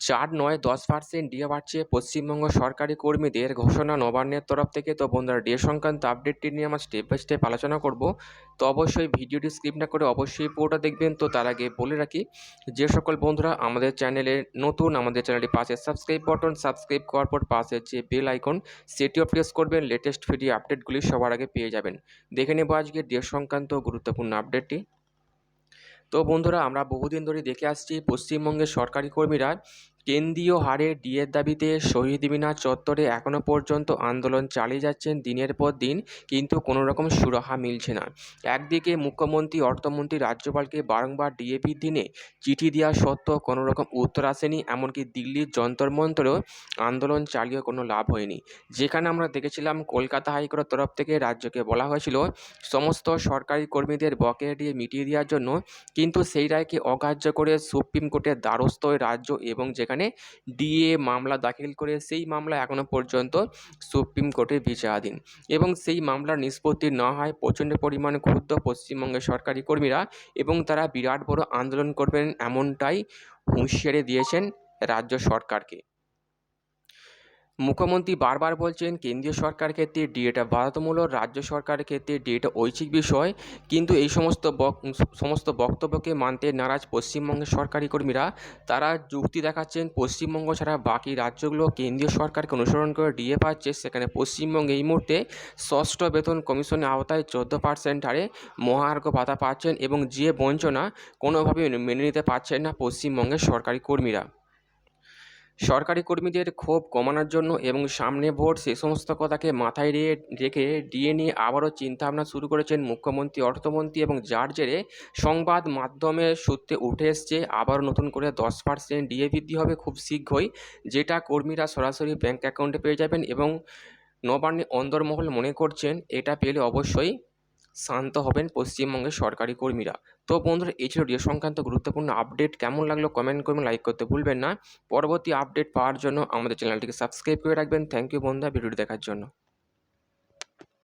চার নয় দশ পার্সেন্ট ডিএ বাড়ছে পশ্চিমবঙ্গ সরকারি কর্মীদের ঘোষণা নবান্নের তরফ থেকে। তো বন্ধুরা ডিএ সংক্রান্ত আপডেটটি নিয়ে আমরা স্টেপ বাই স্টেপ আলোচনা করব। তো অবশ্যই ভিডিওটি স্কিপ না করে অবশ্যই পুরোটা দেখবেন। তো তার আগে বলে রাখি, যে সকল বন্ধুরা আমাদের চ্যানেলে নতুন, আমাদের চ্যানেলটি পাশে সাবস্ক্রাইব বাটন সাবস্ক্রাইব করার পর পাশে যে বেল আইকন সেটিও প্রেস করবেন। লেটেস্ট ভিডিও আপডেটগুলি সবার আগে পেয়ে যাবেন। দেখে নেব আজকে ডিএ সংক্রান্ত গুরুত্বপূর্ণ আপডেটটি তো বন্ধুরা আমরা বহুদিন ধরে দেখে আসছি পশ্চিমবঙ্গের সরকারি কর্মীরা কেন্দ্রীয় হারে ডিএর দাবিতে শহীদ মিনার চত্বরে এখনও পর্যন্ত আন্দোলন চালিয়ে যাচ্ছেন দিনের পর দিন, কিন্তু কোনো রকম সুরাহা মিলছে না। একদিকে মুখ্যমন্ত্রী, অর্থমন্ত্রী, রাজ্যপালকে বারংবার ডিএপির দিনে চিঠি দেওয়া সত্ত্বেও কোনো রকম উত্তর আসেনি, এমনকি দিল্লির যন্তর মন্তরেও আন্দোলন চালিয়ে কোনো লাভ হয়নি। যেখানে আমরা দেখেছিলাম, কলকাতা হাইকোর্টের তরফ থেকে রাজ্যকে বলা হয়েছিল, সমস্ত সরকারি কর্মীদের বকেয়া দিয়ে মিটিয়ে দেওয়ার জন্য। কিন্তু সেই রায়কে অগ্রাহ্য করে সুপ্রিম কোর্টের দ্বারস্থ রাজ্য এবং যেখানে ডিএ মামলা দাখিল করে সেই মামলা এখনও পর্যন্ত সুপ্রিম কোর্টে বিচারাধীন। এবং সেই মামলার নিষ্পত্তি না হয় প্রচণ্ড পরিমাণে ক্ষুব্ধ পশ্চিমবঙ্গের সরকারি কর্মীরা এবং তারা বিরাট বড় আন্দোলন করবেন এমনটাই হুঁশিয়ারি দিয়েছেন রাজ্য সরকারকে। মুখ্যমন্ত্রী বারবার বলছেন, কেন্দ্রীয় সরকার ক্ষেত্রে ডিএটা বাধ্যতামূলক, রাজ্য সরকারের ক্ষেত্রে ডিএটা ঐচ্ছিক বিষয়। কিন্তু এই সমস্ত সমস্ত বক্তব্যকে মানতে নারাজ পশ্চিমবঙ্গের সরকারি কর্মীরা। তারা যুক্তি দেখাচ্ছেন, পশ্চিমবঙ্গ ছাড়া বাকি রাজ্যগুলো কেন্দ্রীয় সরকারকে অনুসরণ করে ডিএ পাচ্ছে। সেখানে পশ্চিমবঙ্গে এই মুহূর্তে ষষ্ঠ বেতন কমিশনের আওতায় চোদ্দ পার্সেন্ট হারে মহার্ঘ ভাতা পাচ্ছেন এবং যে বঞ্চনা কোনোভাবে মেনে নিতে পারছেন না পশ্চিমবঙ্গের সরকারি কর্মীরা। সরকারি কর্মীদের ক্ষোভ কমানোর জন্য এবং সামনে ভোট সে সমস্ত কথাকে মাথায় রেখে ডিএ নিয়ে আবারও চিন্তাভাবনা শুরু করেছেন মুখ্যমন্ত্রী, অর্থমন্ত্রী এবং যার জেরে সংবাদ মাধ্যমে সূত্রে উঠে এসছে, আবারও নতুন করে দশ পার্সেন্ট ডিএ বৃদ্ধি হবে খুব শীঘ্রই, যেটা কর্মীরা সরাসরি ব্যাঙ্ক অ্যাকাউন্টে পেয়ে যাবেন এবং নবান্নে অন্দরমহল মনে করছেন, এটা পেলে অবশ্যই শান্ত হবেন পশ্চিমবঙ্গের সরকারি কর্মীরা। তো বন্ধুরা, এই ছিল ডিও সংক্রান্ত গুরুত্বপূর্ণ আপডেট। কেমন লাগল কমেন্ট করবেন লাইক করতে ভুলবেন না। পরবর্তী আপডেট পাওয়ার জন্য আমাদের চ্যানেলটিকে সাবস্ক্রাইব করে রাখবেন। থ্যাংক ইউ বন্ধুরা ভিডিওটি দেখার জন্য।